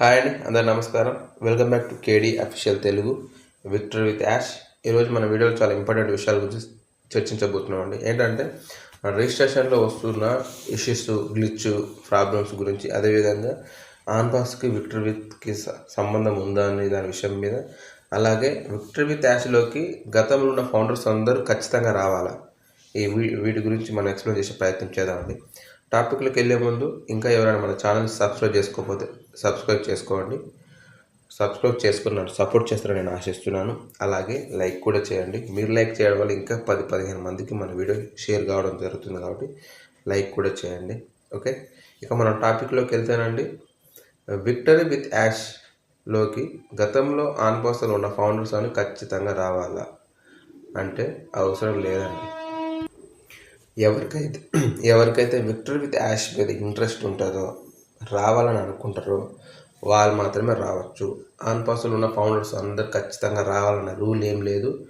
Hi అండి అందరు నమస్కారం. Welcome back to KD official Telugu Victor with Yash ఈరోజు మన వీడియోలో చాలా ఇంపార్టెంట్ విషయాల గురించి చర్చించబోతున్నాం అండి. ఏంటంటే మన రిజిస్ట్రేషన్లో వస్తున్న ఇష్యూస్ గ్లిచ్ ప్రాబ్లమ్స్ గురించి అదేవిధంగా ఆన్పాస్కి విక్టర్ విత్కి సంబంధం ఉందా అనే దాని విషయం మీద అలాగే విక్టర్ విత్ యాష్లోకి గతంలో ఉన్న ఫౌండర్స్ అందరూ ఖచ్చితంగా రావాలా? ఈ వీ- వీటి గురించి మనం ఎక్స్ప్లెయిన్ చేసే ప్రయత్నం చేద్దామండి టాపిక్లోకి వెళ్ళే ముందు ఇంకా ఎవరైనా మన ఛానల్ సబ్స్క్రైబ్ చేసుకోకపోతే సబ్స్క్రైబ్ చేసుకోండి. సబ్స్క్రైబ్ చేసుకున్నాను సపోర్ట్ చేస్తారని నేను ఆశిస్తున్నాను. అలాగే లైక్ కూడా చేయండి. మీరు లైక్ చేయడం వల్ల ఇంకా పది పదిహేను మందికి మన వీడియో షేర్ కావడం జరుగుతుంది కాబట్టి లైక్ కూడా చేయండి. ఓకే? ఇక మనం టాపిక్లోకి వెళ్తానండి. విక్టరీ విత్ యాష్లోకి గతంలో ఆన్ పాస్లో ఉన్న ఫౌండర్స్ అని ఖచ్చితంగా రావాలా? అంటే అవసరం లేదండి. ఎవరికైతే ఎవరికైతే విక్టరీ విత్ యాష్ మీద ఇంట్రెస్ట్ ఉంటుందో రావాలని అనుకుంటారో వాళ్ళు మాత్రమే రావచ్చు. ఆన్పాస్లో ఉన్న ఫౌండర్స్ అందరు ఖచ్చితంగా రావాలన్న రూల్ ఏం లేదు.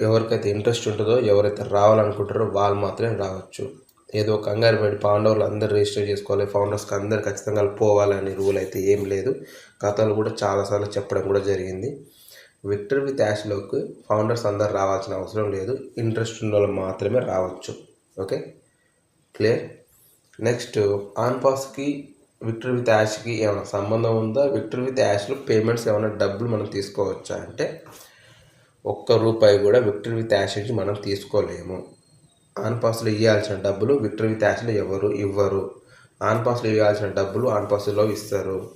ఎవరికైతే ఇంట్రెస్ట్ ఉంటుందో ఎవరైతే రావాలనుకుంటారో వాళ్ళు మాత్రమే రావచ్చు. ఏదో కంగారు పడి పాండవులు అందరు రిజిస్టర్ చేసుకోవాలి ఫౌండర్స్కి అందరు ఖచ్చితంగా పోవాలని రూల్ అయితే ఏం లేదు. కథలు కూడా చాలాసార్లు చెప్పడం కూడా జరిగింది. విక్టర్ విత్ యాష్లోకి ఫౌండర్స్ అందరు రావాల్సిన అవసరం లేదు. ఇంట్రెస్ట్ ఉన్న వాళ్ళు మాత్రమే రావచ్చు. ఓకే? క్లియర్? నెక్స్ట్ ఆన్పాస్కి విక్టర్ విత్ యాష్కి ఏమైనా సంబంధం ఉందా? విక్టర్ విత్ యాష్లో పేమెంట్స్ ఏమైనా డబ్బులు మనం తీసుకోవచ్చా? అంటే ఒక్క రూపాయి కూడా విక్టర్ విత్ యాష్ నుంచి మనం తీసుకోలేము. ఆన్ పాస్లో ఇవ్వాల్సిన డబ్బులు విక్టర్ విత్ యాష్లో ఎవరు ఇవ్వరు. ఆన్ పాస్లో ఇవ్వాల్సిన డబ్బులు ఆన్ పాస్లో ఇస్తారు.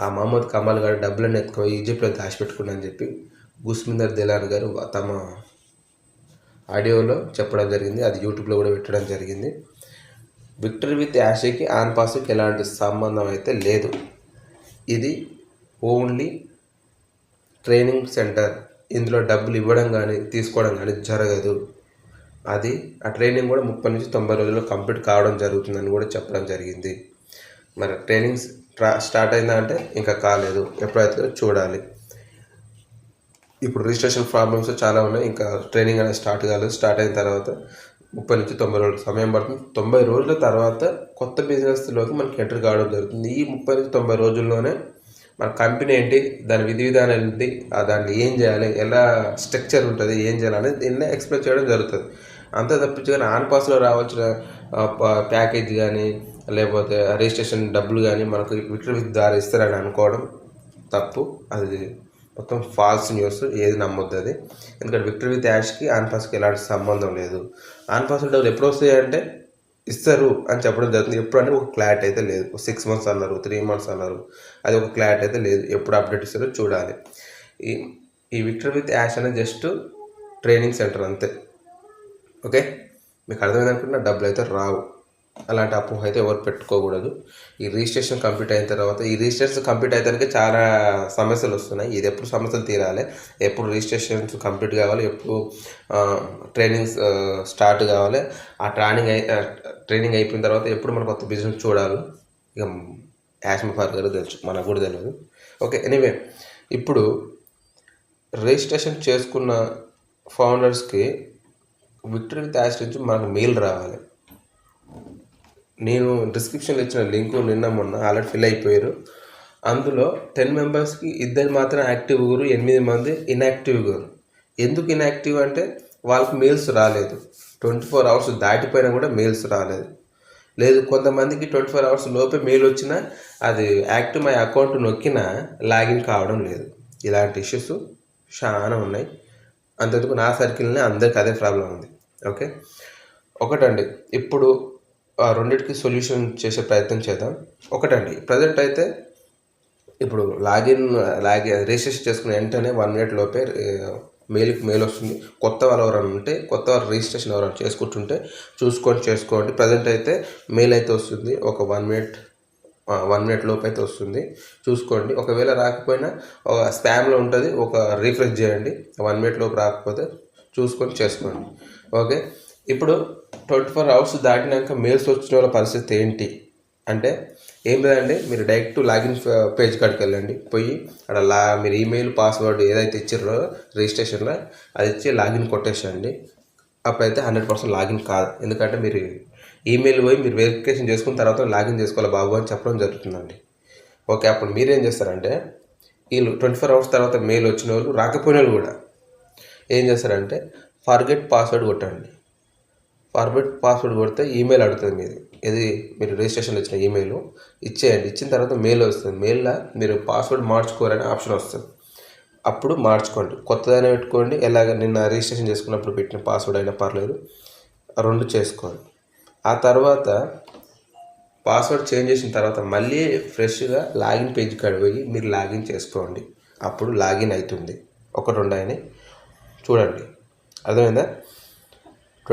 ఆ మహమ్మద్ కమాల్ గారు డబ్బులను ఎత్తుకో ఈజిప్ట్లో దాచిపెట్టుకుని చెప్పి గుస్మిందర్ దిలాన్ గారు తమ ఆడియోలో చెప్పడం జరిగింది. అది యూట్యూబ్లో కూడా పెట్టడం జరిగింది. విక్టరీ విత్ యాషేకి ఆన్ పాస్కి ఎలాంటి సంబంధం అయితే లేదు. ఇది ఓన్లీ ట్రైనింగ్ సెంటర్. ఇందులో డబ్బులు ఇవ్వడం కానీ తీసుకోవడం కానీ జరగదు. అది ఆ ట్రైనింగ్ కూడా ముప్పై నుంచి తొంభై రోజుల్లో కంప్లీట్ కావడం జరుగుతుందని కూడా చెప్పడం జరిగింది. మరి ట్రైనింగ్ స్టార్ట్ అయిందా అంటే ఇంకా కాలేదు. ఎప్పుడైతే చూడాలి. ఇప్పుడు రిజిస్ట్రేషన్ ప్రాబ్లమ్స్ చాలా ఉన్నాయి. ఇంకా ట్రైనింగ్ అనేది స్టార్ట్ కాలేదు. స్టార్ట్ అయిన తర్వాత ముప్పై నుంచి తొంభై రోజులు సమయం పడుతుంది. తొంభై రోజుల తర్వాత కొత్త బిజినెస్లోకి మనకి ఎంటర్ కావడం జరుగుతుంది. ఈ ముప్పై నుంచి తొంభై రోజుల్లోనే మన కంపెనీ ఏంటి దాని విధి విధానం ఏంటి దాన్ని దాంట్లో ఏం చేయాలి ఎలా స్ట్రక్చర్ ఉంటుంది ఏం చేయాలి అనేది దీన్ని ఎక్స్ప్లెయిన్ చేయడం జరుగుతుంది. అంత తప్పించి కానీ ఆన్పాస్లో రావాల్సిన ప- ప్యాకేజ్ కానీ లేకపోతే రిజిస్ట్రేషన్ డబ్బులు కానీ మనకు విక్టర్ ద్వారా ఇస్తారని అనుకోవడం తప్పు. అది మొత్తం ఫాల్స్ న్యూస్ ఏది నమ్మొద్దు అది. ఎందుకంటే విక్టర్ విత్ యాష్కి ఆన్పాస్కి ఎలాంటి సంబంధం లేదు. ఆన్పాస్ డబ్బులు ఎప్పుడు వస్తాయి అంటే ఇస్తారు అని చెప్పడం జరుగుతుంది. ఎప్పుడు అంటే ఒక క్లారిటీ అయితే లేదు. సిక్స్ మంత్స్ అన్నారు త్రీ మంత్స్ అన్నారు. అది ఒక క్లారిటీ అయితే లేదు. ఎప్పుడు అప్డేట్ ఇస్తారో చూడాలి. ఈ ఈ విక్టర్ విత్ యాష్ అనేది జస్ట్ ట్రైనింగ్ సెంటర్ అంతే. ఓకే మీకు అర్థమైంది అనుకుంటున్నా? డబ్బులు అయితే రావు. అలాంటి అపోహ అయితే ఎవరు పెట్టుకోకూడదు. ఈ రిజిస్ట్రేషన్ కంప్లీట్ అయిన తర్వాత ఈ రిజిస్ట్రేషన్ కంప్లీట్ అయితే చాలా సమస్యలు వస్తున్నాయి. ఇది ఎప్పుడు సమస్యలు తీరాలి? ఎప్పుడు రిజిస్ట్రేషన్స్ కంప్లీట్ కావాలి? ఎప్పుడు ట్రైనింగ్స్ స్టార్ట్ కావాలి? ఆ ట్రైనింగ్ అయి ట్రైనింగ్ అయిపోయిన తర్వాత ఎప్పుడు మనం కొత్త బిజినెస్ చూడాలి? ఇక యాష్మ ఫార్ గారు తెలుసు మనకు కూడా తెలియదు ఓకే ఎనీవే ఇప్పుడు రిజిస్ట్రేషన్ చేసుకున్న ఫౌండర్స్కి విక్టరీ విత్ యాష్ నుంచి మనకు మెయిల్ రావాలి. నేను డిస్క్రిప్షన్లో ఇచ్చిన లింకు నిన్న మొన్న ఆల్రెడీ ఫిల్ అయిపోయారు. అందులో టెన్ మెంబర్స్కి ఇద్దరు మాత్రం యాక్టివ్ గురు ఎనిమిది మంది ఇన్యాక్టివ్ గురు. ఎందుకు ఇన్యాక్టివ్ అంటే వాళ్ళకి మెయిల్స్ రాలేదు. ట్వంటీ ఫోర్ అవర్స్ దాటిపోయినా కూడా మెయిల్స్ రాలేదు. లేదు కొంతమందికి ట్వంటీ ఫోర్ అవర్స్ లోపే మెయిల్ వచ్చినా అది యాక్టివ్ మై అకౌంట్ నొక్కినా లాగిన్ కావడం లేదు. ఇలాంటి ఇష్యూస్ చాలా ఉన్నాయి. అంతెందుకు నా సర్కిల్ని అందరికి అదే ప్రాబ్లం ఉంది. ఓకే ఒకటండి ఇప్పుడు రెండింటికి సొల్యూషన్ చేసే ప్రయత్నం చేద్దాం. ఒకటండి ప్రజెంట్ అయితే ఇప్పుడు లాగిన్ లాగిన్ రిజిస్ట్రేషన్ చేసుకున్న వెంటనే వన్ మినిట్ లోపే మెయిల్కి మెయిల్ వస్తుంది. కొత్త వాళ్ళు ఎవరైనా ఉంటే కొత్త వాళ్ళు రిజిస్ట్రేషన్ ఎవరైనా చేసుకుంటుంటే చూసుకొని చేసుకోండి. ప్రజెంట్ అయితే మెయిల్ అయితే వస్తుంది. ఒక వన్ మినిట్ వన్ మినిట్ లోపు అయితే వస్తుంది. చూసుకోండి. ఒకవేళ రాకపోయినా ఒక స్పామ్లో ఉంటుంది. ఒక రీఫ్రెష్ చేయండి. వన్ మినిట్ లోపు రాకపోతే చూసుకొని చేసుకోండి. ఓకే? ఇప్పుడు ట్వంటీ ఫోర్ అవర్స్ దాటినాక మెయిల్స్ వచ్చిన వాళ్ళ పరిస్థితి ఏంటి? అంటే ఏం లేదండి మీరు డైరెక్ట్ లాగిన్ పేజ్ కాడికి వెళ్ళండి. పోయి అక్కడ లా మీరు ఈమెయిల్ పాస్వర్డ్ ఏదైతే ఇచ్చారో రిజిస్ట్రేషన్లో అది ఇచ్చి లాగిన్ కొట్టేసండి అప్పుడైతే హండ్రెడ్ పర్సెంట్ లాగిన్ కాదు. ఎందుకంటే మీరు ఈమెయిల్ పోయి మీరు వెరిఫికేషన్ చేసుకున్న తర్వాత లాగిన్ చేసుకోవాలి బాబు అని చెప్పడం జరుగుతుందండి. ఓకే అప్పుడు మీరేం చేస్తారంటే వీళ్ళు ట్వంటీ ఫోర్ అవర్స్ తర్వాత మెయిల్ వచ్చిన వాళ్ళు రాకపోయిన వాళ్ళు కూడా ఏం చేస్తారంటే ఫర్గెట్ పాస్వర్డ్ కొట్టండి. ఫార్వర్డ్ పాస్వర్డ్ కొడితే ఈమెయిల్ అడుగుతుంది మీది. ఇది మీరు రిజిస్ట్రేషన్లో ఇచ్చిన ఈమెయిల్ ఇచ్చేయండి. ఇచ్చిన తర్వాత మెయిల్ వస్తుంది. మెయిల్లో మీరు పాస్వర్డ్ మార్చుకోరని ఆప్షన్ వస్తుంది. అప్పుడు మార్చుకోండి. కొత్తదైనా పెట్టుకోండి. ఎలాగ నిన్న రిజిస్ట్రేషన్ చేసుకున్నప్పుడు పెట్టిన పాస్వర్డ్ అయినా పర్లేదు. రెండు చేసుకోండి. ఆ తర్వాత పాస్వర్డ్ చేంజ్ చేసిన తర్వాత మళ్ళీ ఫ్రెష్గా లాగిన్ పేజ్ కాడ పోయి మీరు లాగిన్ చేసుకోండి. అప్పుడు లాగిన్ అవుతుంది. ఒక రెండు అయినాయి. చూడండి. అర్థమైందా?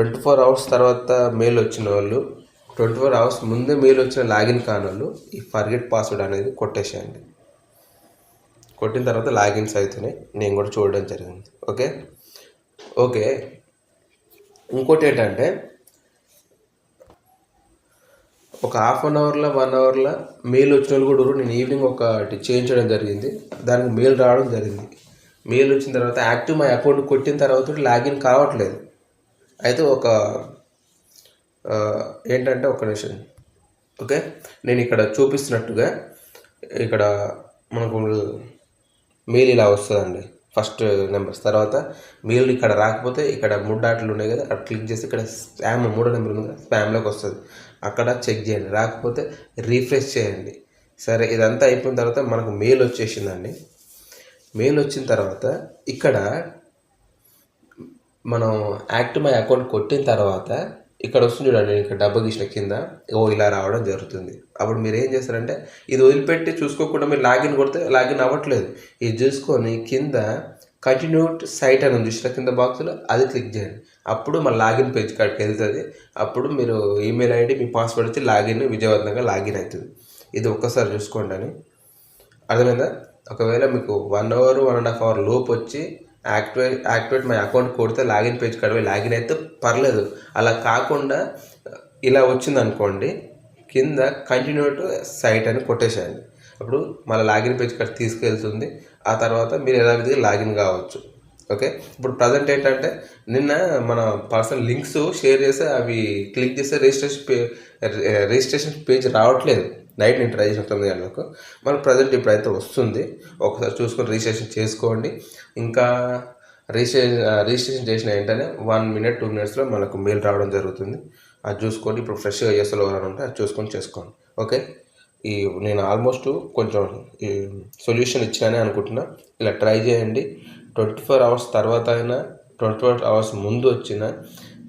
ట్వంటీ ఫోర్ అవర్స్ తర్వాత మెయిల్ వచ్చిన వాళ్ళు ట్వంటీ ఫోర్ అవర్స్ ముందే మెయిల్ వచ్చిన లాగిన్ కాని వాళ్ళు ఈ ఫర్గెట్ పాస్వర్డ్ అనేది కొట్టేసేయండి. కొట్టిన తర్వాత లాగిన్స్ అవుతున్నాయి నేను కూడా చూడడం జరిగింది. ఓకే? ఓకే. ఇంకోటి ఏంటంటే ఒక హాఫ్ అన్ అవర్లో వన్ అవర్లో మెయిల్ వచ్చిన వాళ్ళు కూడా నేను ఈవినింగ్ ఒకటి చేయించడం జరిగింది. దానికి మెయిల్ రావడం జరిగింది. మెయిల్ వచ్చిన తర్వాత యాక్టివ్ మై అకౌంట్ కొట్టిన తర్వాత లాగిన్ కావట్లేదు. అయితే ఒక ఏంటంటే ఒక నిమిషం. ఓకే? నేను ఇక్కడ చూపిస్తున్నట్టుగా ఇక్కడ మనకు మెయిల్ ఇలా వస్తుందండి. First numbers. తర్వాత మెయిల్ ఇక్కడ రాకపోతే ఇక్కడ మూడు డాట్లు ఉన్నాయి కదా అక్కడ క్లిక్ చేసి ఇక్కడ స్పామ్ మూడో నెంబర్ ఉంది కదా స్పామ్లోకి వస్తుంది. అక్కడ చెక్ చేయండి. రాకపోతే రీఫ్రెష్ చేయండి. సరే ఇదంతా అయిపోయిన తర్వాత మనకు మెయిల్ వచ్చేసిందండి. మెయిల్ వచ్చిన తర్వాత ఇక్కడ మనం యాక్ట్ మై అకౌంట్ కొట్టిన తర్వాత ఇక్కడ వస్తుంది చూడండి ఇక్కడ డబ్బు గీసిన కింద ఓ ఇలా రావడం జరుగుతుంది. అప్పుడు మీరు ఏం చేస్తారంటే ఇది వదిలిపెట్టి చూసుకోకుండా మీరు లాగిన్ కొడితే లాగిన్ అవ్వట్లేదు. ఇది చూసుకొని కింద కంటిన్యూట్ సైట్ అని ఉంది చూసిన కింద బాక్స్లో అది క్లిక్ చేయండి. అప్పుడు మన లాగిన్ పేజ్ కాడికి వెళ్తుంది. అప్పుడు మీరు ఈమెయిల్ ఐడి మీ పాస్వర్డ్ వచ్చి లాగిన్ విజయవంతంగా లాగిన్ అవుతుంది. ఇది ఒక్కసారి చూసుకోండి అని. అర్థమైందా? ఒకవేళ మీకు one hour one and half hour లోపు వచ్చి యాక్టివేట్ యాక్టివేట్ మై అకౌంట్ కొడితే లాగిన్ పేజ్ కడవే లాగిన్ అయితే పర్లేదు. అలా కాకుండా ఇలా వచ్చింది అనుకోండి కింద కంటిన్యూ టు సైట్ అని కొట్టేసేయండి. అప్పుడు మళ్ళీ లాగిన్ పేజ్ కట్ తీసుకెళ్తుంది. ఆ తర్వాత మీరు యథావిధిగా లాగిన్ కావచ్చు. ఓకే? ఇప్పుడు ప్రజెంట్ ఏంటంటే నిన్న మన పర్సనల్ లింక్స్ షేర్ చేస్తే అవి క్లిక్ చేస్తే రిజిస్ట్రేషన్ పే రిజిస్ట్రేషన్ పేజ్ రావట్లేదు. నైట్ నేను ట్రై చేసిన తొమ్మిది గంటలకు. మన ప్రజెంట్ ఇప్పుడైతే వస్తుంది. ఒకసారి చూసుకొని రిజిస్ట్రేషన్ చేసుకోండి. ఇంకా రిజిస్ట్రేషన్ రిజిస్ట్రేషన్ చేసిన వెంటనే వన్ మినిట్ టూ మినిట్స్లో మనకు మెయిల్ రావడం జరుగుతుంది. అది చూసుకోండి. ఇప్పుడు ఫ్రెష్గా చేసేలో ఎవరైనా ఉంటే అది చూసుకొని చేసుకోండి. ఓకే? ఈ నేను ఆల్మోస్ట్ కొంచెం ఈ సొల్యూషన్ ఇచ్చానని అనుకుంటున్నా. ఇలా ట్రై చేయండి. ట్వంటీ ఫోర్ అవర్స్ తర్వాత అయినా ట్వంటీ ఫోర్ అవర్స్ ముందు వచ్చిన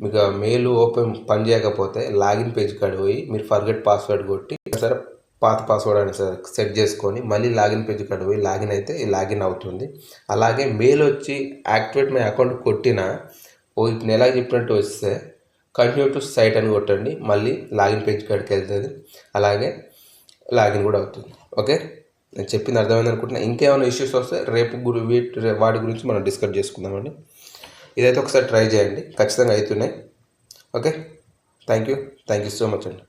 మీకు మెయిల్ ఓపెన్ పని చేయకపోతే లాగిన్ పేజ్ కాడ పోయి మీరు ఫర్గెట్ పాస్వర్డ్ కొట్టి సరే పాత పాస్వర్డ్ అయినా సరే సెట్ చేసుకొని మళ్ళీ లాగిన్ పేజ్ కాడ పోయి లాగిన్ అయితే లాగిన్ అవుతుంది. అలాగే మెయిల్ వచ్చి యాక్టివేట్ మై అకౌంట్ కొట్టిన ఓ ఇప్పుడు నేను ఎలా చెప్పినట్టు వస్తే కంటిన్యూ టు సైట్ అని కొట్టండి మళ్ళీ లాగిన్ పేజ్ కాడికి వెళ్తుంది. అలాగే లాగిన్ కూడా అవుతుంది. ఓకే? నేను చెప్పింది అర్థమైంది అనుకుంటున్నా. ఇంకేమైనా ఇష్యూస్ వస్తే రేపు గురి వాటి గురించి మనం డిస్కస్ చేసుకుందామండి. ఇదైతే ఒకసారి ట్రై చేయండి. ఖచ్చితంగా అవుతున్నాయి. Okay thank you thank you so much అండి.